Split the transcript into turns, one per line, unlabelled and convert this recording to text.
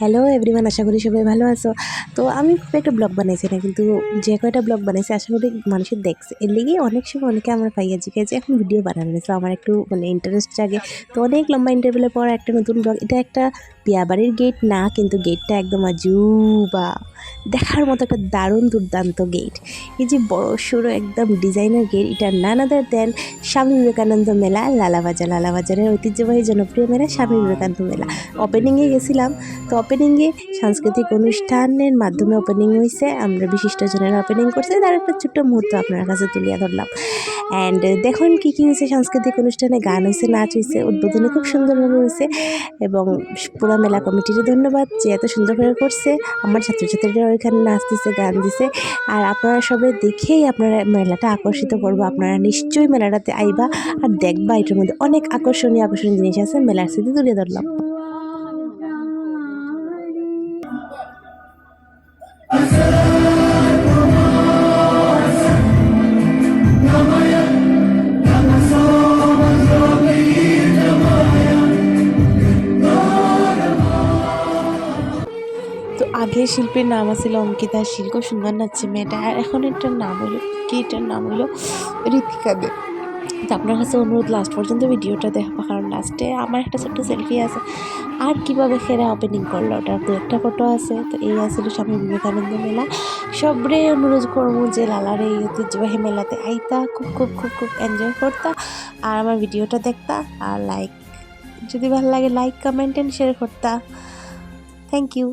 Hello everyone, আশা করি সবাই ভালো আছো। তো আমি খুব একটা ব্লগ বানাইছি না, কিন্তু যে কয়টা ব্লগ বানাইছি, আশা করি মানুষের দেখছে। এর লেগে অনেক সময় অনেকে আমার পাইয়া জিজ্ঞাসা এখন ভিডিও বানানো তো আমার একটু মানে ইন্টারেস্ট জাগে। তো অনেক লম্বা ইন্টারভেলের পর একটা নতুন ব্লগ, এটা একটা বিয়াবাড়ির গেট না, কিন্তু গেটটা একদম আজুবা। দেখার মতো একটা দারুণ দুর্দান্ত গেট। এই যে বড় সড়ো একদম ডিজাইনার গেট এটা নান আদার দেন স্বামী বিবেকানন্দ মেলা, লালাবাজার। লালাবাজারের ঐতিহ্যবাহী জনপ্রিয় মেলা স্বামী বিবেকানন্দ মেলা। ওপেনিংয়ে গেছিলাম, তো ওপেনিংয়ে সাংস্কৃতিক অনুষ্ঠানের মাধ্যমে ওপেনিং হয়েছে আমরা বিশিষ্টজনেরা ওপেনিং করছে। তার একটা ছোট্ট মুহূর্ত আপনার কাছে তুলিয়া ধরলাম। অ্যান্ড দেখুন কী কী হয়েছে সাংস্কৃতিক অনুষ্ঠানে। গান হয়েছে নাচ হয়েছে উদ্বোধনী খুব সুন্দরভাবে হয়েছে এবং পুরা মেলা কমিটির ধন্যবাদ যে এত সুন্দর করে করছে। আমার ছাত্রছাত্রীরা ওইখানে নাচতেছে গান দিছে আর আপনারা সবাই দেখেই আপনারা মেলাটা আকর্ষিত করব। আপনারা নিশ্চয়ই মেলাটাতে আইবা আর দেখবা, এটার মধ্যে অনেক আকর্ষণীয় আকর্ষণীয় জিনিস আছে। মেলার স্মৃতি তুলে ধরলাম। আগে শিল্পীর নাম আছিল অঙ্কিতা শিল্প, সুন্দর নাচছে মেয়েটা। আর এখন এটার নাম হলো, কি এটার নাম হলো? ঋতিকা দে। তো আপনার কাছে অনুরোধ লাস্ট পর্যন্ত ভিডিওটা দেখবা, কারণ লাস্টে আমার একটা ছোট্ট সেলফি আছে। আর কীভাবে খেরা ওপেনিং করল, ওটার দু একটা ফটো আছে। তো এই আসছিল স্বামী বিবেকানন্দ মেলা। সবরে অনুরোধ করব যে লালার এই ঐতিহ্যবাহী মেলাতে আইতা, খুব খুব খুব খুব এনজয় করতা। আর আমার ভিডিওটা দেখতা, আর লাইক যদি ভালো লাগে লাইক কমেন্ট অ্যান্ড শেয়ার করতা। Thank you